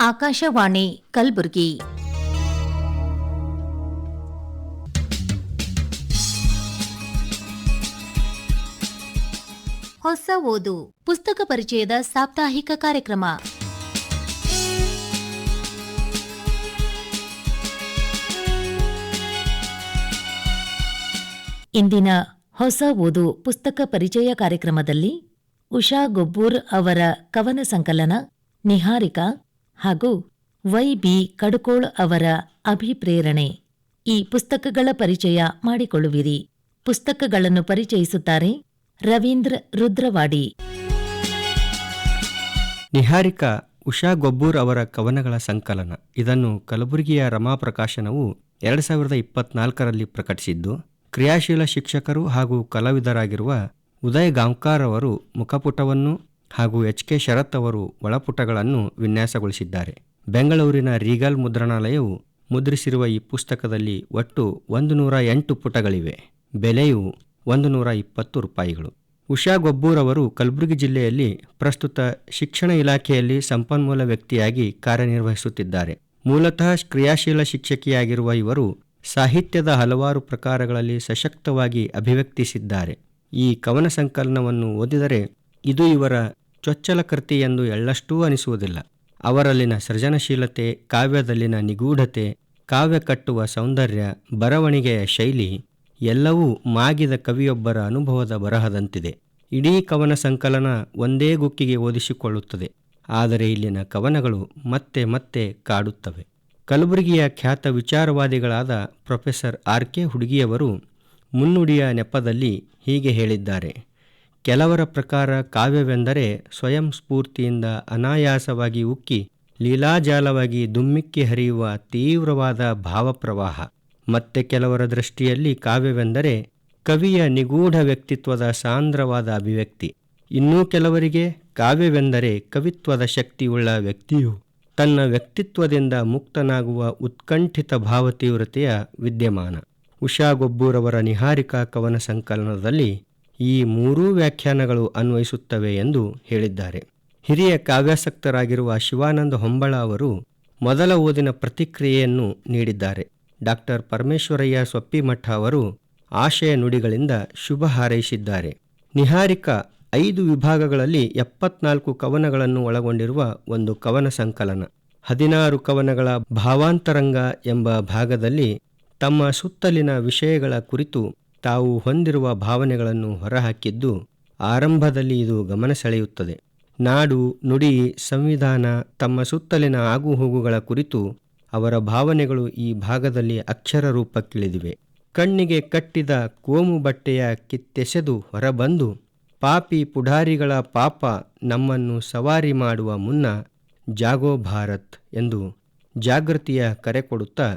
ಆಕಾಶವಾಣಿ ಕಲಬುರಗಿ. ಹೊಸ ಓದು, ಪುಸ್ತಕ ಪರಿಚಯದ ಸಾಪ್ತಾಹಿಕ ಕಾರ್ಯಕ್ರಮ. ಇಂದಿನ ಹೊಸ ಓದು, ಪುಸ್ತಕ ಪರಿಚಯ ಕಾರ್ಯಕ್ರಮದಲ್ಲಿ ಉಷಾ ಗೊಬ್ಬೂರ್ ಅವರ ಕವನ ಸಂಕಲನ, ನಿಹಾರಿಕಾ ಹಾಗೂ ವೈ ಬಿ ಕಡುಕೋಳ್ ಅವರ ಅಭಿಪ್ರೇರಣೆ. ಈ ಪುಸ್ತಕಗಳ ಪರಿಚಯ ಮಾಡಿಕೊಳ್ಳುವಿರಿ. ಪುಸ್ತಕಗಳನ್ನು ಪರಿಚಯಿಸುತ್ತಾರೆ ರವೀಂದ್ರ ರುದ್ರವಾಡಿ. ನಿಹಾರಿಕಾ ಉಷಾ ಗೊಬ್ಬೂರ್ ಅವರ ಕವನಗಳ ಸಂಕಲನ. ಇದನ್ನು ಕಲಬುರಗಿಯ ರಮಾ ಪ್ರಕಾಶನವು ಎರಡು ಸಾವಿರದ ಇಪ್ಪತ್ನಾಲ್ಕರಲ್ಲಿ ಪ್ರಕಟಿಸಿದ್ದು, ಕ್ರಿಯಾಶೀಲ ಶಿಕ್ಷಕರು ಹಾಗೂ ಕಲಾವಿದರಾಗಿರುವ ಉದಯ್ ಗಾಂವ್ಕಾರ್ ಅವರು ಮುಖಪುಟವನ್ನು ಹಾಗೂ ಎಚ್ ಕೆ ಶರತ್ ಅವರು ಒಳಪುಟಗಳನ್ನು ವಿನ್ಯಾಸಗೊಳಿಸಿದ್ದಾರೆ. ಬೆಂಗಳೂರಿನ ರೀಗಲ್ ಮುದ್ರಣಾಲಯವು ಮುದ್ರಿಸಿರುವ ಈ ಪುಸ್ತಕದಲ್ಲಿ ಒಟ್ಟು ಒಂದು ನೂರ ಎಂಟು ಪುಟಗಳಿವೆ. ಬೆಲೆಯು ಒಂದು ನೂರ ಇಪ್ಪತ್ತು ರೂಪಾಯಿಗಳು. ಉಷಾ ಗೊಬ್ಬೂರ್ ಅವರು ಕಲಬುರಗಿ ಜಿಲ್ಲೆಯಲ್ಲಿ ಪ್ರಸ್ತುತ ಶಿಕ್ಷಣ ಇಲಾಖೆಯಲ್ಲಿ ಸಂಪನ್ಮೂಲ ವ್ಯಕ್ತಿಯಾಗಿ ಕಾರ್ಯನಿರ್ವಹಿಸುತ್ತಿದ್ದಾರೆ. ಮೂಲತಃ ಕ್ರಿಯಾಶೀಲ ಶಿಕ್ಷಕಿಯಾಗಿರುವ ಇವರು ಸಾಹಿತ್ಯದ ಹಲವಾರು ಪ್ರಕಾರಗಳಲ್ಲಿ ಸಶಕ್ತವಾಗಿ ಅಭಿವ್ಯಕ್ತಿಸಿದ್ದಾರೆ. ಈ ಕವನ ಸಂಕಲನವನ್ನು ಓದಿದರೆ ಇದು ಇವರ ಚೊಚ್ಚಲ ಕೃತಿ ಎಂದು ಎಳ್ಳಷ್ಟೂ ಅನಿಸುವುದಿಲ್ಲ. ಅವರಲ್ಲಿನ ಸೃಜನಶೀಲತೆ, ಕಾವ್ಯದಲ್ಲಿನ ನಿಗೂಢತೆ, ಕಾವ್ಯ ಕಟ್ಟುವ ಸೌಂದರ್ಯ, ಬರವಣಿಗೆಯ ಶೈಲಿ ಎಲ್ಲವೂ ಮಾಗಿದ ಕವಿಯೊಬ್ಬರ ಅನುಭವದ ಬರಹದಂತಿದೆ. ಇಡೀ ಕವನ ಸಂಕಲನ ಒಂದೇ ಗುಕ್ಕಿಗೆ ಓದಿಸಿಕೊಳ್ಳುತ್ತದೆ. ಆದರೆ ಇಲ್ಲಿನ ಕವನಗಳು ಮತ್ತೆ ಮತ್ತೆ ಕಾಡುತ್ತವೆ. ಕಲಬುರಗಿಯ ಖ್ಯಾತ ವಿಚಾರವಾದಿಗಳಾದ ಪ್ರೊಫೆಸರ್ ಆರ್ ಕೆ ಹುಡುಗಿಯವರು ಮುನ್ನುಡಿಯ ನೆಪದಲ್ಲಿ ಹೀಗೆ ಹೇಳಿದ್ದಾರೆ. ಕೆಲವರ ಪ್ರಕಾರ ಕಾವ್ಯವೆಂದರೆ ಸ್ವಯಂ ಸ್ಫೂರ್ತಿಯಿಂದ ಅನಾಯಾಸವಾಗಿ ಉಕ್ಕಿ, ಲೀಲಾಜಾಲವಾಗಿ ದುಮ್ಮಿಕ್ಕಿ ಹರಿಯುವ ತೀವ್ರವಾದ ಭಾವಪ್ರವಾಹ. ಮತ್ತೆ ಕೆಲವರ ದೃಷ್ಟಿಯಲ್ಲಿ ಕಾವ್ಯವೆಂದರೆ ಕವಿಯ ನಿಗೂಢ ವ್ಯಕ್ತಿತ್ವದ ಸಾಂದ್ರವಾದ ಅಭಿವ್ಯಕ್ತಿ. ಇನ್ನೂ ಕೆಲವರಿಗೆ ಕಾವ್ಯವೆಂದರೆ ಕವಿತ್ವದ ಶಕ್ತಿಯುಳ್ಳ ವ್ಯಕ್ತಿಯು ತನ್ನ ವ್ಯಕ್ತಿತ್ವದಿಂದ ಮುಕ್ತನಾಗುವ ಉತ್ಕಂಠಿತ ಭಾವತೀವ್ರತೆಯ ವಿದ್ಯಮಾನ. ಉಷಾ ಗೊಬ್ಬೂರವರ ನಿಹಾರಿಕಾ ಕವನ ಸಂಕಲನದಲ್ಲಿ ಈ ಮೂರೂ ವ್ಯಾಖ್ಯಾನಗಳು ಅನ್ವಯಿಸುತ್ತವೆ ಎಂದು ಹೇಳಿದ್ದಾರೆ. ಹಿರಿಯ ಕಾವ್ಯಾಸಕ್ತರಾಗಿರುವ ಶಿವಾನಂದ ಹೊಂಬಳ ಅವರು ಮೊದಲ ಓದಿನ ಪ್ರತಿಕ್ರಿಯೆಯನ್ನು ನೀಡಿದ್ದಾರೆ. ಡಾಕ್ಟರ್ ಪರಮೇಶ್ವರಯ್ಯ ಸೊಪ್ಪಿಮಠ ಅವರು ಆಶಯ ನುಡಿಗಳಿಂದ ಶುಭ ಹಾರೈಸಿದ್ದಾರೆ. ನಿಹಾರಿಕಾ ಐದು ವಿಭಾಗಗಳಲ್ಲಿ ಎಪ್ಪತ್ನಾಲ್ಕು ಕವನಗಳನ್ನು ಒಳಗೊಂಡಿರುವ ಒಂದು ಕವನ ಸಂಕಲನ. ಹದಿನಾರು ಕವನಗಳ ಭಾವಾಂತರಂಗ ಎಂಬ ಭಾಗದಲ್ಲಿ ತಮ್ಮ ಸುತ್ತಲಿನ ವಿಷಯಗಳ ಕುರಿತು ತಾವು ಹೊಂದಿರುವ ಭಾವನೆಗಳನ್ನು ಹೊರಹಾಕಿದ್ದು ಆರಂಭದಲ್ಲಿ ಇದು ಗಮನ ಸೆಳೆಯುತ್ತದೆ. ನಾಡು, ನುಡಿ, ಸಂವಿಧಾನ, ತಮ್ಮ ಸುತ್ತಲಿನ ಆಗುಹೋಗುಗಳ ಕುರಿತು ಅವರ ಭಾವನೆಗಳು ಈ ಭಾಗದಲ್ಲಿ ಅಕ್ಷರ ರೂಪಕ್ಕಿಳಿದಿವೆ. ಕಣ್ಣಿಗೆ ಕಟ್ಟಿದ ಕೋಮು ಬಟ್ಟೆಯ ಕಿತ್ತೆಸೆದು ಹೊರಬಂದು ಪಾಪಿ ಪುಢಾರಿಗಳ ಪಾಪ ನಮ್ಮನ್ನು ಸವಾರಿ ಮಾಡುವ ಮುನ್ನ ಜಾಗೋ ಭಾರತ್ ಎಂದು ಜಾಗೃತಿಯ ಕರೆ ಕೊಡುತ್ತಾ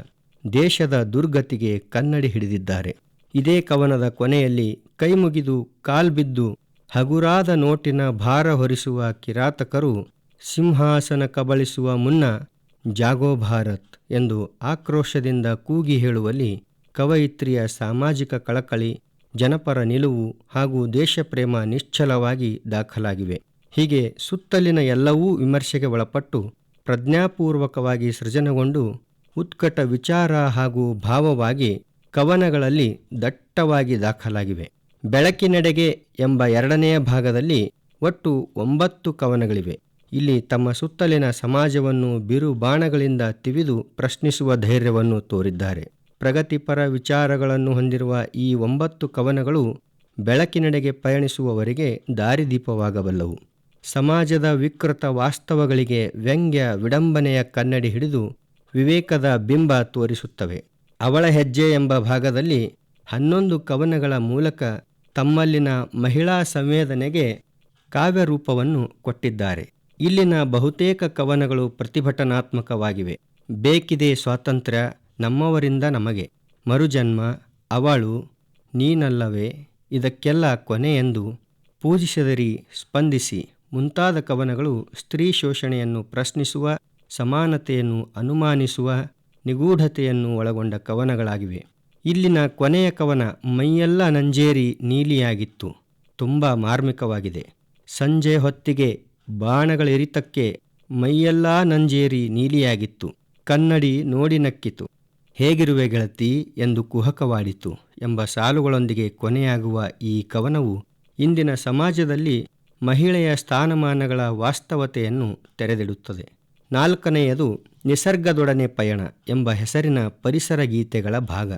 ದೇಶದ ದುರ್ಗತಿಗೆ ಕನ್ನಡಿ ಹಿಡಿದಿದ್ದಾರೆ. ಇದೇ ಕವನದ ಕೊನೆಯಲ್ಲಿ ಕೈಮುಗಿದು ಕಾಲ್ಬಿದ್ದು ಹಗುರಾದ ನೋಟಿನ ಭಾರ ಹೊರಿಸುವ ಕಿರಾತಕರು ಸಿಂಹಾಸನ ಕಬಳಿಸುವ ಮುನ್ನ ಜಾಗೋ ಭಾರತ್ ಎಂದು ಆಕ್ರೋಶದಿಂದ ಕೂಗಿ ಹೇಳುವಲ್ಲಿ ಕವಯಿತ್ರಿಯ ಸಾಮಾಜಿಕ ಕಳಕಳಿ, ಜನಪರ ನಿಲುವು ಹಾಗೂ ದೇಶಪ್ರೇಮ ನಿಶ್ಚಲವಾಗಿ ದಾಖಲಾಗಿವೆ. ಹೀಗೆ ಸುತ್ತಲಿನ ಎಲ್ಲವೂ ವಿಮರ್ಶೆಗೆ ಒಳಪಟ್ಟು ಪ್ರಜ್ಞಾಪೂರ್ವಕವಾಗಿ ಸೃಜನಗೊಂಡು ಉತ್ಕಟ ವಿಚಾರ ಹಾಗೂ ಭಾವವಾಗಿ ಕವನಗಳಲ್ಲಿ ದಟ್ಟವಾಗಿ ದಾಖಲಾಗಿವೆ. ಬೆಳಕಿನೆಡೆಗೆ ಎಂಬ ಎರಡನೆಯ ಭಾಗದಲ್ಲಿ ಒಟ್ಟು ಒಂಬತ್ತು ಕವನಗಳಿವೆ. ಇಲ್ಲಿ ತಮ್ಮ ಸುತ್ತಲಿನ ಸಮಾಜವನ್ನು ಬಿರು ಬಾಣಗಳಿಂದ ತಿವಿದು ಪ್ರಶ್ನಿಸುವ ಧೈರ್ಯವನ್ನು ತೋರಿದ್ದಾರೆ. ಪ್ರಗತಿಪರ ವಿಚಾರಗಳನ್ನು ಹೊಂದಿರುವ ಈ ಒಂಬತ್ತು ಕವನಗಳು ಬೆಳಕಿನೆಡೆಗೆ ಪಯಣಿಸುವವರಿಗೆ ದಾರಿದೀಪವಾಗಬಲ್ಲವು. ಸಮಾಜದ ವಿಕೃತ ವಾಸ್ತವಗಳಿಗೆ ವ್ಯಂಗ್ಯ ವಿಡಂಬನೆಯ ಕನ್ನಡಿ ಹಿಡಿದು ವಿವೇಕದ ಬಿಂಬ ತೋರಿಸುತ್ತವೆ. ಅವಳ ಹೆಜ್ಜೆ ಎಂಬ ಭಾಗದಲ್ಲಿ ಹನ್ನೊಂದು ಕವನಗಳ ಮೂಲಕ ತಮ್ಮಲ್ಲಿನ ಮಹಿಳಾ ಸಂವೇದನೆಗೆ ಕಾವ್ಯರೂಪವನ್ನು ಕೊಟ್ಟಿದ್ದಾರೆ. ಇಲ್ಲಿನ ಬಹುತೇಕ ಕವನಗಳು ಪ್ರತಿಭಟನಾತ್ಮಕವಾಗಿವೆ. ಬೇಕಿದೆ ಸ್ವಾತಂತ್ರ್ಯ ನಮ್ಮವರಿಂದ ನಮಗೆ. ಮರುಜನ್ಮ, ಅವಳು, ನೀನಲ್ಲವೇ, ಇದಕ್ಕೆಲ್ಲ ಕೊನೆ ಎಂದು ಪೂಜಿಸದರಿ, ಸ್ಪಂದಿಸಿ. ಮುಂತಾದ ಕವನಗಳು ಸ್ತ್ರೀ ಶೋಷಣೆಯನ್ನು ಪ್ರಶ್ನಿಸುವ, ಸಮಾನತೆಯನ್ನು ಅನುಮಾನಿಸುವ ನಿಗೂಢತೆಯನ್ನು ಒಳಗೊಂಡ ಕವನಗಳಾಗಿವೆ. ಇಲ್ಲಿನ ಕೊನೆಯ ಕವನ ಮೈಯೆಲ್ಲ ನಂಜೇರಿ ನೀಲಿಯಾಗಿತ್ತು. ತುಂಬ ಮಾರ್ಮಿಕವಾಗಿದೆ. ಸಂಜೆ ಹೊತ್ತಿಗೆ ಬಾಣಗಳಿರಿತಕ್ಕೆ ಮೈಯೆಲ್ಲ ನಂಜೇರಿ ನೀಲಿಯಾಗಿತ್ತು. ಕನ್ನಡಿ ನೋಡಿ ನಕ್ಕಿತು. ಹೇಗಿರುವೆ ಗೆಳತಿ ಎಂದು ಕುಹಕವಾಡಿತು ಎಂಬ ಸಾಲುಗಳೊಂದಿಗೆ ಕೊನೆಯಾಗುವ ಈ ಕವನವು ಇಂದಿನ ಸಮಾಜದಲ್ಲಿ ಮಹಿಳೆಯ ಸ್ಥಾನಮಾನಗಳ ವಾಸ್ತವತೆಯನ್ನು ತೆರೆದಿಡುತ್ತದೆ. ನಾಲ್ಕನೆಯದು ನಿಸರ್ಗದೊಡನೆ ಪಯಣ ಎಂಬ ಹೆಸರಿನ ಪರಿಸರ ಗೀತೆಗಳ ಭಾಗ.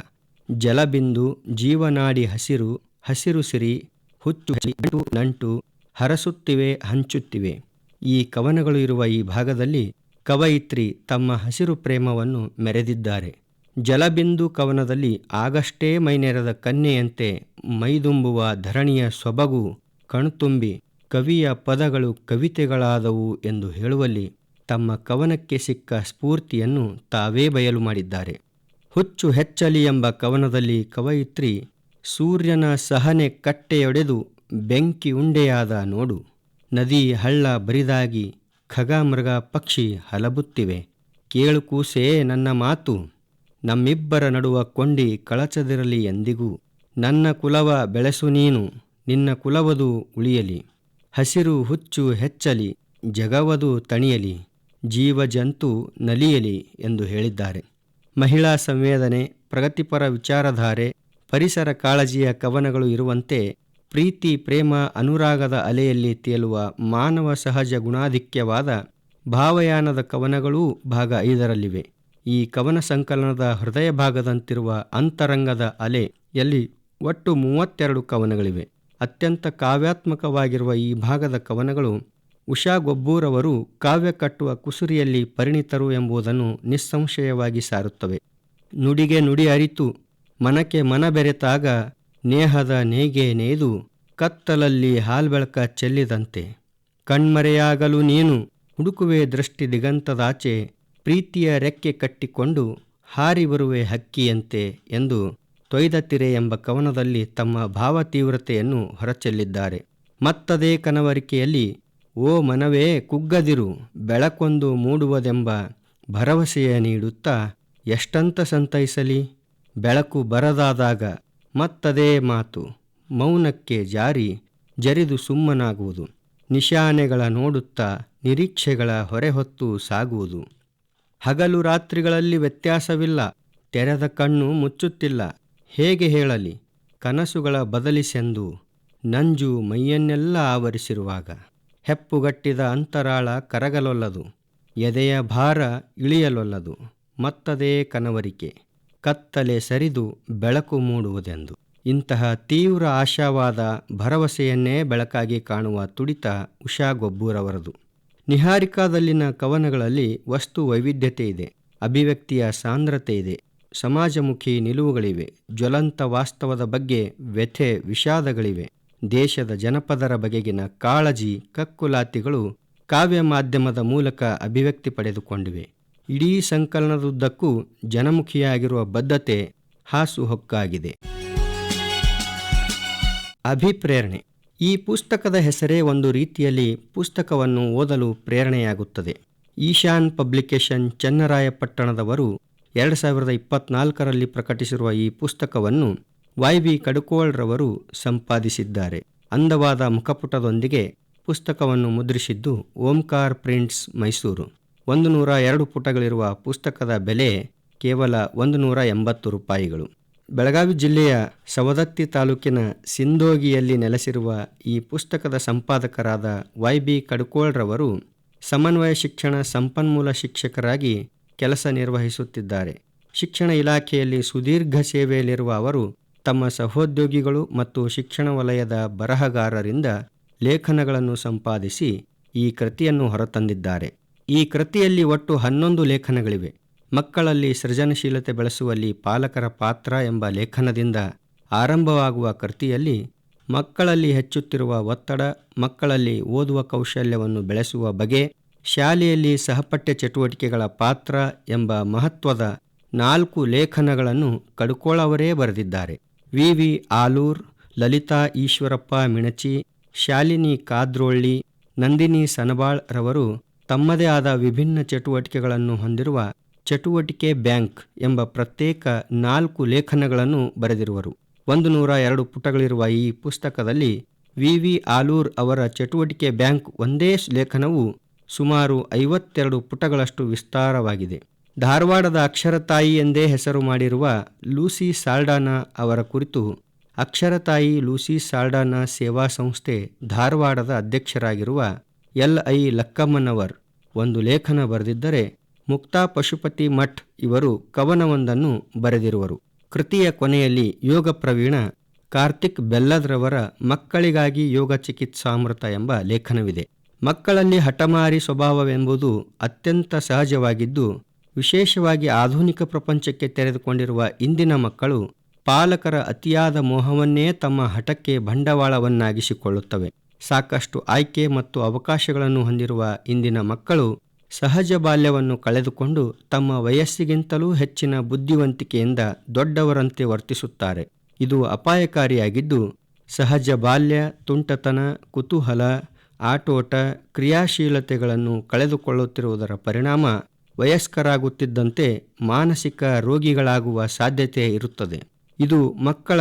ಜಲಬಿಂದು, ಜೀವನಾಡಿ ಹಸಿರು ಹಸಿರು ಸಿರಿ, ಹುಚ್ಚು ನಂಟು ನಂಟು, ಹರಸುತ್ತಿವೆ, ಹಂಚುತ್ತಿವೆ. ಈ ಕವನಗಳು ಇರುವ ಈ ಭಾಗದಲ್ಲಿ ಕವಯಿತ್ರಿ ತಮ್ಮ ಹಸಿರು ಪ್ರೇಮವನ್ನು ಮೆರೆದಿದ್ದಾರೆ. ಜಲಬಿಂದು ಕವನದಲ್ಲಿ ಆಗಷ್ಟೇ ಮೈನೆರೆದ ಕನ್ಯೆಯಂತೆ ಮೈದುಂಬುವ ಧರಣಿಯ ಸೊಬಗು ಕಣ್ತುಂಬಿ ಕವಿಯ ಪದಗಳು ಕವಿತೆಗಳಾದವು ಎಂದು ಹೇಳುವಲ್ಲಿ ತಮ್ಮ ಕವನಕ್ಕೆ ಸಿಕ್ಕ ಸ್ಫೂರ್ತಿಯನ್ನು ತಾವೇ ಬಯಲು ಮಾಡಿದ್ದಾರೆ. ಹುಚ್ಚು ಹೆಚ್ಚಲಿ ಎಂಬ ಕವನದಲ್ಲಿ ಕವಯಿತ್ರಿ, ಸೂರ್ಯನ ಸಹನೆ ಕಟ್ಟೆಯೊಡೆದು ಬೆಂಕಿ ಉಂಡೆಯಾದ ನೋಡು. ನದಿ ಹಳ್ಳ ಬರಿದಾಗಿ ಖಗಮೃಗ ಪಕ್ಷಿ ಹಲಬುತ್ತಿವೆ. ಕೇಳು ಕೂಸೇ ನನ್ನ ಮಾತು. ನಮ್ಮಿಬ್ಬರ ನಡುವ ಕೊಂಡಿ ಕಳಚದಿರಲಿ ಎಂದಿಗೂ. ನನ್ನ ಕುಲವ ಬೆಳೆಸು ನೀನು, ನಿನ್ನ ಕುಲವದು ಉಳಿಯಲಿ. ಹಸಿರು ಹುಚ್ಚು ಹೆಚ್ಚಲಿ, ಜಗವದು ತಣಿಯಲಿ. ಜೀವ ಜಂತು ನಲಿಯಲಿ ಎಂದು ಹೇಳಿದ್ದಾರೆ. ಮಹಿಳಾ ಸಂವೇದನೆ, ಪ್ರಗತಿಪರ ವಿಚಾರಧಾರೆ, ಪರಿಸರ ಕಾಳಜಿಯ ಕವನಗಳು ಇರುವಂತೆ ಪ್ರೀತಿ, ಪ್ರೇಮ, ಅನುರಾಗದ ಅಲೆಯಲ್ಲಿ ತೇಲುವ ಮಾನವ ಸಹಜ ಗುಣಾಧಿಕ್ಯವಾದ ಭಾವಯಾನದ ಕವನಗಳೂ ಭಾಗ ಐದರಲ್ಲಿವೆ. ಈ ಕವನ ಸಂಕಲನದ ಹೃದಯ ಭಾಗದಂತಿರುವ ಅಂತರಂಗದ ಅಲೆಯಲ್ಲಿ ಒಟ್ಟು ಮೂವತ್ತೆರಡು ಕವನಗಳಿವೆ. ಅತ್ಯಂತ ಕಾವ್ಯಾತ್ಮಕವಾಗಿರುವ ಈ ಭಾಗದ ಕವನಗಳು ಉಷಾ ಗೊಬ್ಬೂರವರು ಕಾವ್ಯ ಕಟ್ಟುವ ಕುಸುರಿಯಲ್ಲಿ ಪರಿಣಿತರು ಎಂಬುದನ್ನು ನಿಸ್ಸಂಶಯವಾಗಿ ಸಾರುತ್ತವೆ. ನುಡಿಗೆ ನುಡಿ ಅರಿತು, ಮನಕ್ಕೆ ಮನ ಬೆರೆತಾಗ ನೇಹದ ನೇಗೆ ನೇದು, ಕತ್ತಲಲ್ಲಿ ಹಾಲ್ಬೆಳಕ ಚೆಲ್ಲಿದಂತೆ. ಕಣ್ಮರೆಯಾಗಲು ನೀನು ಹುಡುಕುವೆ ದೃಷ್ಟಿ ದಿಗಂತದಾಚೆ, ಪ್ರೀತಿಯ ರೆಕ್ಕೆ ಕಟ್ಟಿಕೊಂಡು ಹಾರಿ ಬರುವೆ ಹಕ್ಕಿಯಂತೆ ಎಂದು ತೊಯ್ದತಿರೆ ಎಂಬ ಕವನದಲ್ಲಿ ತಮ್ಮ ಭಾವತೀವ್ರತೆಯನ್ನು ಹೊರಚೆಲ್ಲಿದ್ದಾರೆ. ಮತ್ತದೇ ಕನವರಿಕೆಯಲ್ಲಿ ಓ ಮನವೇ, ಕುಗ್ಗದಿರು, ಬೆಳಕೊಂದು ಮೂಡುವುದೆಂಬ ಭರವಸೆಯ ನೀಡುತ್ತಾ ಎಷ್ಟಂತ ಸಂತೈಸಲಿ? ಬೆಳಕು ಬರದಾದಾಗ ಮತ್ತದೇ ಮಾತು, ಮೌನಕ್ಕೆ ಜಾರಿ ಜರಿದು ಸುಮ್ಮನಾಗುವುದು. ನಿಶಾನೆಗಳ ನೋಡುತ್ತಾ ನಿರೀಕ್ಷೆಗಳ ಹೊರೆಹೊತ್ತು ಸಾಗುವುದು. ಹಗಲು ರಾತ್ರಿಗಳಲ್ಲಿ ವ್ಯತ್ಯಾಸವಿಲ್ಲ, ತೆರೆದ ಕಣ್ಣು ಮುಚ್ಚುತ್ತಿಲ್ಲ. ಹೇಗೆ ಹೇಳಲಿ? ಕನಸುಗಳ ಬದಲಿಸೆಂದು ನಂಜು ಮೈಯನ್ನೆಲ್ಲ ಆವರಿಸಿರುವಾಗ. ಹೆಪ್ಪುಗಟ್ಟಿದ ಅಂತರಾಳ ಕರಗಲೊಲ್ಲದು, ಎದೆಯ ಭಾರ ಇಳಿಯಲೊಲ್ಲದು, ಮತ್ತದೇ ಕನವರಿಕೆ, ಕತ್ತಲೆ ಸರಿದು ಬೆಳಕು ಮೂಡುವುದೆಂದು. ಇಂತಹ ತೀವ್ರ ಆಶಾವಾದ ಭರವಸೆಯನ್ನೇ ಬೆಳಕಾಗಿ ಕಾಣುವ ತುಡಿತ ಉಷಾ ಗೊಬ್ಬೂರವರದು. ನಿಹಾರಿಕಾದಲ್ಲಿನ ಕವನಗಳಲ್ಲಿ ವಸ್ತು ವೈವಿಧ್ಯತೆ ಇದೆ, ಅಭಿವ್ಯಕ್ತಿಯ ಸಾಂದ್ರತೆ ಇದೆ, ಸಮಾಜಮುಖಿ ನಿಲುವುಗಳಿವೆ, ಜ್ವಲಂತ ವಾಸ್ತವದ ಬಗ್ಗೆ ವ್ಯಥೆ ವಿಷಾದಗಳಿವೆ. ದೇಶದ ಜನಪದರ ಬಗೆಗಿನ ಕಾಳಜಿ, ಕಕ್ಕುಲಾತಿಗಳು ಕಾವ್ಯ ಮಾಧ್ಯಮದ ಮೂಲಕ ಅಭಿವ್ಯಕ್ತಿ ಪಡೆದುಕೊಂಡಿವೆ. ಇಡೀ ಸಂಕಲನದುದ್ದಕ್ಕೂ ಜನಮುಖಿಯಾಗಿರುವ ಬದ್ಧತೆ ಹಾಸುಹೊಕ್ಕಾಗಿದೆ. ಅಭಿಪ್ರೇರಣೆ. ಈ ಪುಸ್ತಕದ ಹೆಸರೇ ಒಂದು ರೀತಿಯಲ್ಲಿ ಪುಸ್ತಕವನ್ನು ಓದಲು ಪ್ರೇರಣೆಯಾಗುತ್ತದೆ. ಈಶಾನ್ ಪಬ್ಲಿಕೇಶನ್ ಚನ್ನರಾಯಪಟ್ಟಣದವರು ಎರಡು ಸಾವಿರದ ಇಪ್ಪತ್ನಾಲ್ಕರಲ್ಲಿ ಪ್ರಕಟಿಸಿರುವ ಈ ಪುಸ್ತಕವನ್ನು ವೈ ಬಿ ಕಡುಕೋಳ್ರವರು ಸಂಪಾದಿಸಿದ್ದಾರೆ. ಅಂದವಾದ ಮುಖಪುಟದೊಂದಿಗೆ ಪುಸ್ತಕವನ್ನು ಮುದ್ರಿಸಿದ್ದು ಓಂಕಾರ್ ಪ್ರಿಂಟ್ಸ್ ಮೈಸೂರು. ಒಂದು ನೂರ ಎರಡು ಪುಟಗಳಿರುವ ಪುಸ್ತಕದ ಬೆಲೆ ಕೇವಲ ಒಂದು ನೂರ ಎಂಬತ್ತು ರೂಪಾಯಿಗಳು. ಬೆಳಗಾವಿ ಜಿಲ್ಲೆಯ ಸವದತ್ತಿ ತಾಲೂಕಿನ ಸಿಂದೋಗಿಯಲ್ಲಿ ನೆಲೆಸಿರುವ ಈ ಪುಸ್ತಕದ ಸಂಪಾದಕರಾದ ವೈ ಬಿ ಕಡ್ಕೋಳ್ರವರು ಸಮನ್ವಯ ಶಿಕ್ಷಣ ಸಂಪನ್ಮೂಲ ಶಿಕ್ಷಕರಾಗಿ ಕೆಲಸ ನಿರ್ವಹಿಸುತ್ತಿದ್ದಾರೆ. ಶಿಕ್ಷಣ ಇಲಾಖೆಯಲ್ಲಿ ಸುದೀರ್ಘ ಸೇವೆಯಲ್ಲಿರುವ ಅವರು ತಮ್ಮ ಸಹೋದ್ಯೋಗಿಗಳು ಮತ್ತು ಶಿಕ್ಷಣ ವಲಯದ ಬರಹಗಾರರಿಂದ ಲೇಖನಗಳನ್ನು ಸಂಪಾದಿಸಿ ಈ ಕೃತಿಯನ್ನು ಹೊರತಂದಿದ್ದಾರೆ. ಈ ಕೃತಿಯಲ್ಲಿ ಒಟ್ಟು ಹನ್ನೊಂದು ಲೇಖನಗಳಿವೆ. ಮಕ್ಕಳಲ್ಲಿ ಸೃಜನಶೀಲತೆ ಬೆಳೆಸುವಲ್ಲಿ ಪಾಲಕರ ಪಾತ್ರ ಎಂಬ ಲೇಖನದಿಂದ ಆರಂಭವಾಗುವ ಕೃತಿಯಲ್ಲಿ ಮಕ್ಕಳಲ್ಲಿ ಹೆಚ್ಚುತ್ತಿರುವ ಒತ್ತಡ, ಮಕ್ಕಳಲ್ಲಿ ಓದುವ ಕೌಶಲ್ಯವನ್ನು ಬೆಳೆಸುವ ಬಗೆ, ಶಾಲೆಯಲ್ಲಿ ಸಹಪಠ್ಯ ಚಟುವಟಿಕೆಗಳ ಪಾತ್ರ ಎಂಬ ಮಹತ್ವದ ನಾಲ್ಕು ಲೇಖನಗಳನ್ನು ಕಡುಕೋಳವರೇ ಬರೆದಿದ್ದಾರೆ. ವಿ ವಿ ಆಲೂರ್, ಲಲಿತಾ ಈಶ್ವರಪ್ಪ ಮಿಣಚಿ, ಶಾಲಿನಿ ಕಾದ್ರೋಳ್ಳಿ, ನಂದಿನಿ ಸನಬಾಳ್ ರವರು ತಮ್ಮದೇ ಆದ ವಿಭಿನ್ನ ಚಟುವಟಿಕೆಗಳನ್ನು ಹೊಂದಿರುವ ಚಟುವಟಿಕೆ ಬ್ಯಾಂಕ್ ಎಂಬ ಪ್ರತ್ಯೇಕ ನಾಲ್ಕು ಲೇಖನಗಳನ್ನು ಬರೆದಿರುವರು. ಒಂದು ನೂರ ಎರಡು ಪುಟಗಳಿರುವ ಈ ಪುಸ್ತಕದಲ್ಲಿ ವಿ ವಿ ಆಲೂರ್ ಅವರ ಚಟುವಟಿಕೆ ಬ್ಯಾಂಕ್ ಒಂದೇ ಲೇಖನವು ಸುಮಾರು ಐವತ್ತೆರಡು ಪುಟಗಳಷ್ಟು ವಿಸ್ತಾರವಾಗಿದೆ. ಧಾರವಾಡದ ಅಕ್ಷರತಾಯಿ ಎಂದೇ ಹೆಸರು ಮಾಡಿರುವ ಲೂಸಿ ಸಾಲ್ಡಾನ ಅವರ ಕುರಿತು ಅಕ್ಷರತಾಯಿ ಲೂಸಿ ಸಾಲ್ಡಾನ ಸೇವಾ ಸಂಸ್ಥೆ ಧಾರವಾಡದ ಅಧ್ಯಕ್ಷರಾಗಿರುವ ಎಲ್ ಐ ಲಕ್ಕಮ್ಮನವರ್ ಒಂದು ಲೇಖನ ಬರೆದಿದ್ದರೆ ಮುಕ್ತಾ ಪಶುಪತಿ ಮಠ್ ಇವರು ಕವನವೊಂದನ್ನು ಬರೆದಿರುವರು. ಕೃತಿಯ ಕೊನೆಯಲ್ಲಿ ಯೋಗ ಪ್ರವೀಣ ಕಾರ್ತಿಕ್ ಬೆಲ್ಲದ್ರವರ ಮಕ್ಕಳಿಗಾಗಿ ಯೋಗ ಚಿಕಿತ್ಸಾಮೃತ ಎಂಬ ಲೇಖನವಿದೆ. ಮಕ್ಕಳಲ್ಲಿ ಹಠಮಾರಿ ಸ್ವಭಾವವೆಂಬುದು ಅತ್ಯಂತ ಸಹಜವಾಗಿದ್ದು ವಿಶೇಷವಾಗಿ ಆಧುನಿಕ ಪ್ರಪಂಚಕ್ಕೆ ತೆರೆದುಕೊಂಡಿರುವ ಇಂದಿನ ಮಕ್ಕಳು ಪಾಲಕರ ಅತಿಯಾದ ಮೋಹವನ್ನೇ ತಮ್ಮ ಹಠಕ್ಕೆ ಬಂಡವಾಳವನ್ನಾಗಿಸಿಕೊಳ್ಳುತ್ತವೆ. ಸಾಕಷ್ಟು ಆಯ್ಕೆ ಮತ್ತು ಅವಕಾಶಗಳನ್ನು ಹೊಂದಿರುವ ಇಂದಿನ ಮಕ್ಕಳು ಸಹಜ ಬಾಲ್ಯವನ್ನು ಕಳೆದುಕೊಂಡು ತಮ್ಮ ವಯಸ್ಸಿಗಿಂತಲೂ ಹೆಚ್ಚಿನ ಬುದ್ಧಿವಂತಿಕೆಯಿಂದ ದೊಡ್ಡವರಂತೆ ವರ್ತಿಸುತ್ತಾರೆ. ಇದು ಅಪಾಯಕಾರಿಯಾಗಿದ್ದು, ಸಹಜ ಬಾಲ್ಯ, ತುಂಟತನ, ಕುತೂಹಲ, ಆಟೋಟ, ಕ್ರಿಯಾಶೀಲತೆಗಳನ್ನು ಕಳೆದುಕೊಳ್ಳುತ್ತಿರುವುದರ ಪರಿಣಾಮ ವಯಸ್ಕರಾಗುತ್ತಿದ್ದಂತೆ ಮಾನಸಿಕ ರೋಗಿಗಳಾಗುವ ಸಾಧ್ಯತೆ ಇರುತ್ತದೆ. ಇದು ಮಕ್ಕಳ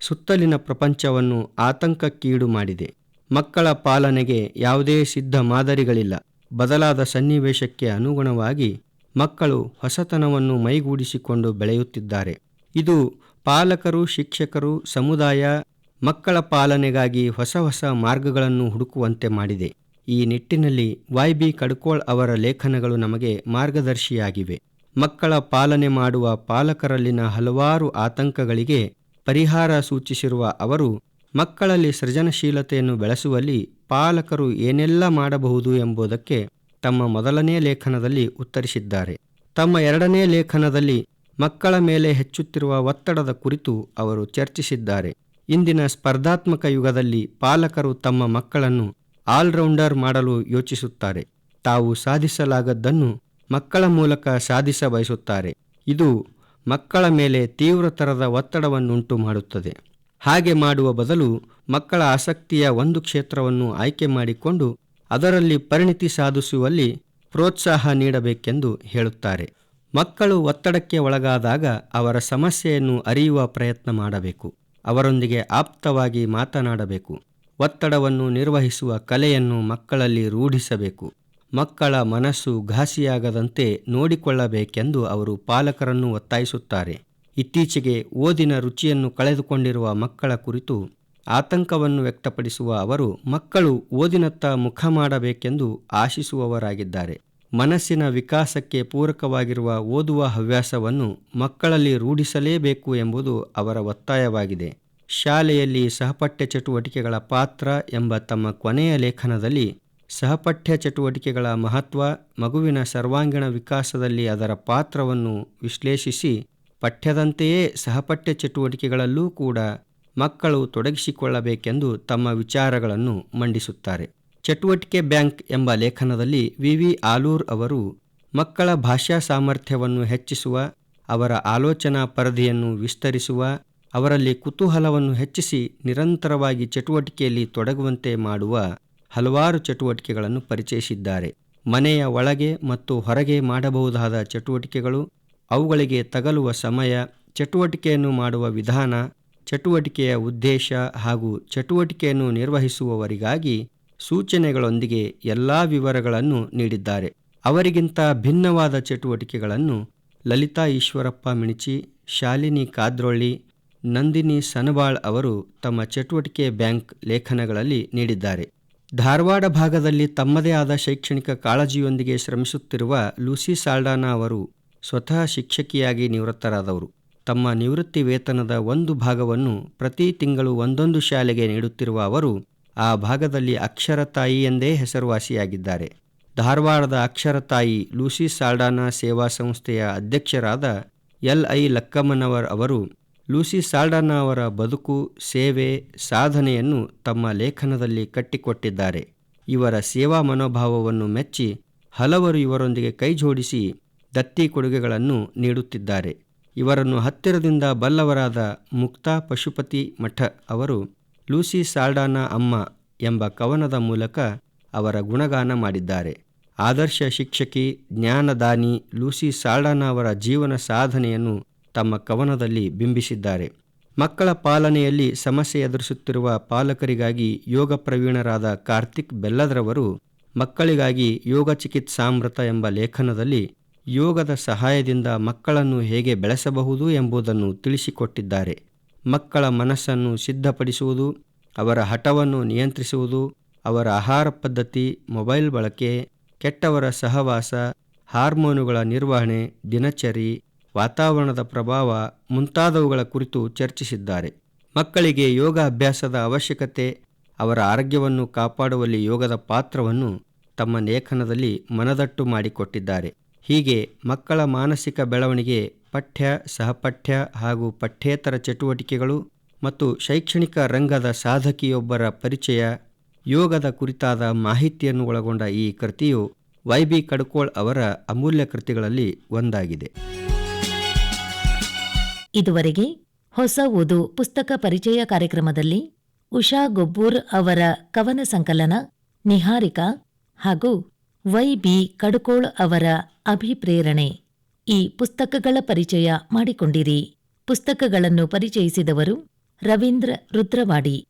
ಸುತ್ತಲಿನ ಪ್ರಪಂಚವನ್ನು ಆತಂಕಕ್ಕೀಡು ಮಾಡಿದೆ. ಮಕ್ಕಳ ಪಾಲನೆಗೆ ಯಾವುದೇ ಸಿದ್ಧ ಮಾದರಿಗಳಿಲ್ಲ. ಬದಲಾದ ಸನ್ನಿವೇಶಕ್ಕೆ ಅನುಗುಣವಾಗಿ ಮಕ್ಕಳು ಹೊಸತನವನ್ನು ಮೈಗೂಡಿಸಿಕೊಂಡು ಬೆಳೆಯುತ್ತಿದ್ದಾರೆ. ಇದು ಪಾಲಕರು, ಶಿಕ್ಷಕರು, ಸಮುದಾಯ ಮಕ್ಕಳ ಪಾಲನೆಗಾಗಿ ಹೊಸ ಹೊಸ ಮಾರ್ಗಗಳನ್ನು ಹುಡುಕುವಂತೆ ಮಾಡಿದೆ. ಈ ನಿಟ್ಟಿನಲ್ಲಿ ವೈ ಬಿ ಕಡ್ಕೋಳ್ ಅವರ ಲೇಖನಗಳು ನಮಗೆ ಮಾರ್ಗದರ್ಶಿಯಾಗಿವೆ. ಮಕ್ಕಳ ಪಾಲನೆ ಮಾಡುವ ಪಾಲಕರಲ್ಲಿನ ಹಲವಾರು ಆತಂಕಗಳಿಗೆ ಪರಿಹಾರ ಸೂಚಿಸಿರುವ ಅವರು, ಮಕ್ಕಳಲ್ಲಿ ಸೃಜನಶೀಲತೆಯನ್ನು ಬೆಳೆಸುವಲ್ಲಿ ಪಾಲಕರು ಏನೆಲ್ಲ ಮಾಡಬಹುದು ಎಂಬುದಕ್ಕೆ ತಮ್ಮ ಮೊದಲನೇ ಲೇಖನದಲ್ಲಿ ಉತ್ತರಿಸಿದ್ದಾರೆ. ತಮ್ಮ ಎರಡನೇ ಲೇಖನದಲ್ಲಿ ಮಕ್ಕಳ ಮೇಲೆ ಹೆಚ್ಚುತ್ತಿರುವ ಒತ್ತಡದ ಕುರಿತು ಅವರು ಚರ್ಚಿಸಿದ್ದಾರೆ. ಇಂದಿನ ಸ್ಪರ್ಧಾತ್ಮಕ ಯುಗದಲ್ಲಿ ಪಾಲಕರು ತಮ್ಮ ಮಕ್ಕಳನ್ನು ಆಲ್ರೌಂಡರ್ ಮಾಡಲು ಯೋಚಿಸುತ್ತಾರೆ. ತಾವು ಸಾಧಿಸಲಾಗದ್ದನ್ನು ಮಕ್ಕಳ ಮೂಲಕ ಸಾಧಿಸ ಬಯಸುತ್ತಾರೆ ಇದು ಮಕ್ಕಳ ಮೇಲೆ ತೀವ್ರತರದ ಒತ್ತಡವನ್ನುಂಟು ಮಾಡುತ್ತದೆ. ಹಾಗೆ ಮಾಡುವ ಬದಲು ಮಕ್ಕಳ ಆಸಕ್ತಿಯ ಒಂದು ಕ್ಷೇತ್ರವನ್ನು ಆಯ್ಕೆ ಮಾಡಿಕೊಂಡು ಅದರಲ್ಲಿ ಪರಿಣಿತಿ ಸಾಧಿಸುವಲ್ಲಿ ಪ್ರೋತ್ಸಾಹ ನೀಡಬೇಕೆಂದು ಹೇಳುತ್ತಾರೆ. ಮಕ್ಕಳು ಒತ್ತಡಕ್ಕೆ ಒಳಗಾದಾಗ ಅವರ ಸಮಸ್ಯೆಯನ್ನು ಅರಿಯುವ ಪ್ರಯತ್ನ ಮಾಡಬೇಕು. ಅವರೊಂದಿಗೆ ಆಪ್ತವಾಗಿ ಮಾತನಾಡಬೇಕು. ಒತ್ತಡವನ್ನು ನಿರ್ವಹಿಸುವ ಕಲೆಯನ್ನು ಮಕ್ಕಳಲ್ಲಿ ರೂಢಿಸಬೇಕು. ಮಕ್ಕಳ ಮನಸ್ಸು ಘಾಸಿಯಾಗದಂತೆ ನೋಡಿಕೊಳ್ಳಬೇಕೆಂದು ಅವರು ಪಾಲಕರನ್ನು ಒತ್ತಾಯಿಸುತ್ತಾರೆ. ಇತ್ತೀಚೆಗೆ ಓದಿನ ರುಚಿಯನ್ನು ಕಳೆದುಕೊಂಡಿರುವ ಮಕ್ಕಳ ಕುರಿತು ಆತಂಕವನ್ನು ವ್ಯಕ್ತಪಡಿಸುವ ಅವರು, ಮಕ್ಕಳು ಓದಿನತ್ತ ಮುಖ ಮಾಡಬೇಕೆಂದು ಆಶಿಸುವವರಾಗಿದ್ದಾರೆ. ಮನಸ್ಸಿನ ವಿಕಾಸಕ್ಕೆ ಪೂರಕವಾಗಿರುವ ಓದುವ ಹವ್ಯಾಸವನ್ನು ಮಕ್ಕಳಲ್ಲಿ ರೂಢಿಸಲೇಬೇಕು ಎಂಬುದು ಅವರ ಒತ್ತಾಯವಾಗಿದೆ. ಶಾಲೆಯಲ್ಲಿ ಸಹಪಠ್ಯ ಚಟುವಟಿಕೆಗಳ ಪಾತ್ರ ಎಂಬ ತಮ್ಮ ಕೊನೆಯ ಲೇಖನದಲ್ಲಿ ಸಹಪಠ್ಯ ಚಟುವಟಿಕೆಗಳ ಮಹತ್ವ, ಮಗುವಿನ ಸರ್ವಾಂಗೀಣ ವಿಕಾಸದಲ್ಲಿ ಅದರ ಪಾತ್ರವನ್ನು ವಿಶ್ಲೇಷಿಸಿ ಪಠ್ಯದಂತೆಯೇ ಸಹಪಠ್ಯ ಚಟುವಟಿಕೆಗಳಲ್ಲೂ ಕೂಡ ಮಕ್ಕಳು ತೊಡಗಿಸಿಕೊಳ್ಳಬೇಕೆಂದು ತಮ್ಮ ವಿಚಾರಗಳನ್ನು ಮಂಡಿಸುತ್ತಾರೆ. ಚಟುವಟಿಕೆ ಬ್ಯಾಂಕ್ ಎಂಬ ಲೇಖನದಲ್ಲಿ ವಿ. ವಿ. ಆಲೂರ್ ಅವರು ಮಕ್ಕಳ ಭಾಷಾ ಸಾಮರ್ಥ್ಯವನ್ನು ಹೆಚ್ಚಿಸುವ, ಅವರ ಆಲೋಚನಾ ಪರದೆಯನ್ನು ವಿಸ್ತರಿಸುವ ಅವರಲ್ಲಿ ಕುತೂಹಲವನ್ನು ಹೆಚ್ಚಿಸಿ ನಿರಂತರವಾಗಿ ಚಟುವಟಿಕೆಯಲ್ಲಿ ತೊಡಗುವಂತೆ ಮಾಡುವ ಹಲವಾರು ಚಟುವಟಿಕೆಗಳನ್ನು ಪರಿಚಯಿಸಿದ್ದಾರೆ. ಮನೆಯ ಒಳಗೆ ಮತ್ತು ಹೊರಗೆ ಮಾಡಬಹುದಾದ ಚಟುವಟಿಕೆಗಳು, ಅವುಗಳಿಗೆ ತಗಲುವ ಸಮಯ, ಚಟುವಟಿಕೆಯನ್ನು ಮಾಡುವ ವಿಧಾನ, ಚಟುವಟಿಕೆಯ ಉದ್ದೇಶ ಹಾಗೂ ಚಟುವಟಿಕೆಯನ್ನು ನಿರ್ವಹಿಸುವವರಿಗಾಗಿ ಸೂಚನೆಗಳೊಂದಿಗೆ ಎಲ್ಲ ವಿವರಗಳನ್ನು ನೀಡಿದ್ದಾರೆ. ಅವರಿಗಿಂತ ಭಿನ್ನವಾದ ಚಟುವಟಿಕೆಗಳನ್ನು ಲಲಿತಾ ಈಶ್ವರಪ್ಪ ಮಿಣಿಚಿ, ಶಾಲಿನಿ ಕಾದ್ರೊಳ್ಳಿ ನಂದಿನಿ ಸನಬಾಳ್ ಅವರು ತಮ್ಮ ಚಟುವಟಿಕೆ ಬ್ಯಾಂಕ್ ಲೇಖನಗಳಲ್ಲಿ ನೀಡಿದ್ದಾರೆ. ಧಾರವಾಡ ಭಾಗದಲ್ಲಿ ತಮ್ಮದೇ ಆದ ಶೈಕ್ಷಣಿಕ ಕಾಳಜಿಯೊಂದಿಗೆ ಶ್ರಮಿಸುತ್ತಿರುವ ಲೂಸಿ ಸಾಲ್ಡಾನಾ ಅವರು ಸ್ವತಃ ಶಿಕ್ಷಕಿಯಾಗಿ ನಿವೃತ್ತರಾದವರು. ತಮ್ಮ ನಿವೃತ್ತಿ ವೇತನದ ಒಂದು ಭಾಗವನ್ನು ಪ್ರತಿ ತಿಂಗಳು ಒಂದೊಂದು ಶಾಲೆಗೆ ನೀಡುತ್ತಿರುವ ಅವರು ಆ ಭಾಗದಲ್ಲಿ ಅಕ್ಷರತಾಯಿ ಎಂದೇ ಹೆಸರುವಾಸಿಯಾಗಿದ್ದಾರೆ. ಧಾರವಾಡದ ಅಕ್ಷರತಾಯಿ ಲೂಸಿ ಸಾಲ್ಡಾನಾ ಸೇವಾ ಸಂಸ್ಥೆಯ ಅಧ್ಯಕ್ಷರಾದ ಎಲ್ ಐ ಲಕ್ಕಮ್ಮನವರ್ ಅವರು ಲೂಸಿ ಸಾಲ್ಡಾನಾ ಅವರ ಬದುಕು, ಸೇವೆ, ಸಾಧನೆಯನ್ನು ತಮ್ಮ ಲೇಖನದಲ್ಲಿ ಕಟ್ಟಿಕೊಟ್ಟಿದ್ದಾರೆ. ಇವರ ಸೇವಾ ಮನೋಭಾವವನ್ನು ಮೆಚ್ಚಿ ಹಲವರು ಇವರೊಂದಿಗೆ ಕೈಜೋಡಿಸಿ ದತ್ತಿ ಕೊಡುಗೆಗಳನ್ನು ನೀಡುತ್ತಿದ್ದಾರೆ. ಇವರನ್ನು ಹತ್ತಿರದಿಂದ ಬಲ್ಲವರಾದ ಮುಕ್ತಾ ಪಶುಪತಿ ಮಠ ಅವರು ಲೂಸಿ ಸಾಲ್ಡಾನ ಅಮ್ಮ ಎಂಬ ಕವನದ ಮೂಲಕ ಅವರ ಗುಣಗಾನ ಮಾಡಿದ್ದಾರೆ. ಆದರ್ಶ ಶಿಕ್ಷಕಿ, ಜ್ಞಾನದಾನಿ ಲೂಸಿ ಸಾಲ್ಡಾನ ಅವರ ಜೀವನ ಸಾಧನೆಯನ್ನು ತಮ್ಮ ಕವನದಲ್ಲಿ ಬಿಂಬಿಸಿದ್ದಾರೆ. ಮಕ್ಕಳ ಪಾಲನೆಯಲ್ಲಿ ಸಮಸ್ಯೆ ಎದುರಿಸುತ್ತಿರುವ ಪಾಲಕರಿಗಾಗಿ ಯೋಗ ಪ್ರವೀಣರಾದ ಕಾರ್ತಿಕ್ ಬೆಲ್ಲದ್ರವರು ಮಕ್ಕಳಿಗಾಗಿ ಯೋಗ ಚಿಕಿತ್ಸಾಮೃತ ಎಂಬ ಲೇಖನದಲ್ಲಿ ಯೋಗದ ಸಹಾಯದಿಂದ ಮಕ್ಕಳನ್ನು ಹೇಗೆ ಬೆಳೆಸಬಹುದು ಎಂಬುದನ್ನು ತಿಳಿಸಿಕೊಟ್ಟಿದ್ದಾರೆ. ಮಕ್ಕಳ ಮನಸ್ಸನ್ನು ಸಿದ್ಧಪಡಿಸುವುದು, ಅವರ ಹಠವನ್ನು ನಿಯಂತ್ರಿಸುವುದು, ಅವರ ಆಹಾರ ಪದ್ಧತಿ, ಮೊಬೈಲ್ ಬಳಕೆ, ಕೆಟ್ಟವರ ಸಹವಾಸ, ಹಾರ್ಮೋನುಗಳ ನಿರ್ವಹಣೆ, ದಿನಚರಿ ವಾತಾವರಣದ ಪ್ರಭಾವ ಮುಂತಾದವುಗಳ ಕುರಿತು ಚರ್ಚಿಸಿದ್ದಾರೆ. ಮಕ್ಕಳಿಗೆ ಯೋಗ ಅಭ್ಯಾಸದ ಅವಶ್ಯಕತೆ, ಅವರ ಆರೋಗ್ಯವನ್ನು ಕಾಪಾಡುವಲ್ಲಿ ಯೋಗದ ಪಾತ್ರವನ್ನು ತಮ್ಮ ಲೇಖನದಲ್ಲಿ ಮನದಟ್ಟು ಮಾಡಿಕೊಟ್ಟಿದ್ದಾರೆ. ಹೀಗೆ ಮಕ್ಕಳ ಮಾನಸಿಕ ಬೆಳವಣಿಗೆ, ಪಠ್ಯ, ಸಹಪಠ್ಯ ಹಾಗೂ ಪಠ್ಯೇತರ ಚಟುವಟಿಕೆಗಳು ಮತ್ತು ಶೈಕ್ಷಣಿಕ ರಂಗದ ಸಾಧಕಿಯೊಬ್ಬರ ಪರಿಚಯ, ಯೋಗದ ಕುರಿತಾದ ಮಾಹಿತಿಯನ್ನು ಒಳಗೊಂಡ ಈ ಕೃತಿಯು ವೈ ಬಿ ಕಡ್ಕೋಳ್ ಅವರ ಅಮೂಲ್ಯ ಕೃತಿಗಳಲ್ಲಿ ಒಂದಾಗಿದೆ. ಇದುವರೆಗೆ ಹೊಸ ಓದು ಪುಸ್ತಕ ಪರಿಚಯ ಕಾರ್ಯಕ್ರಮದಲ್ಲಿ ಉಷಾ ಗೊಬ್ಬೂರ್ ಅವರ ಕವನ ಸಂಕಲನ, ನಿಹಾರಿಕಾ ಹಾಗೂ ವೈ ಬಿ ಕಡುಕೋಳ್ ಅವರ ಅಭಿಪ್ರೇರಣೆ. ಈ ಪುಸ್ತಕಗಳ ಪರಿಚಯ ಮಾಡಿಕೊಂಡಿರಿ. ಪುಸ್ತಕಗಳನ್ನು ಪರಿಚಯಿಸಿದವರು ರವೀಂದ್ರ ರುದ್ರವಾಡಿ.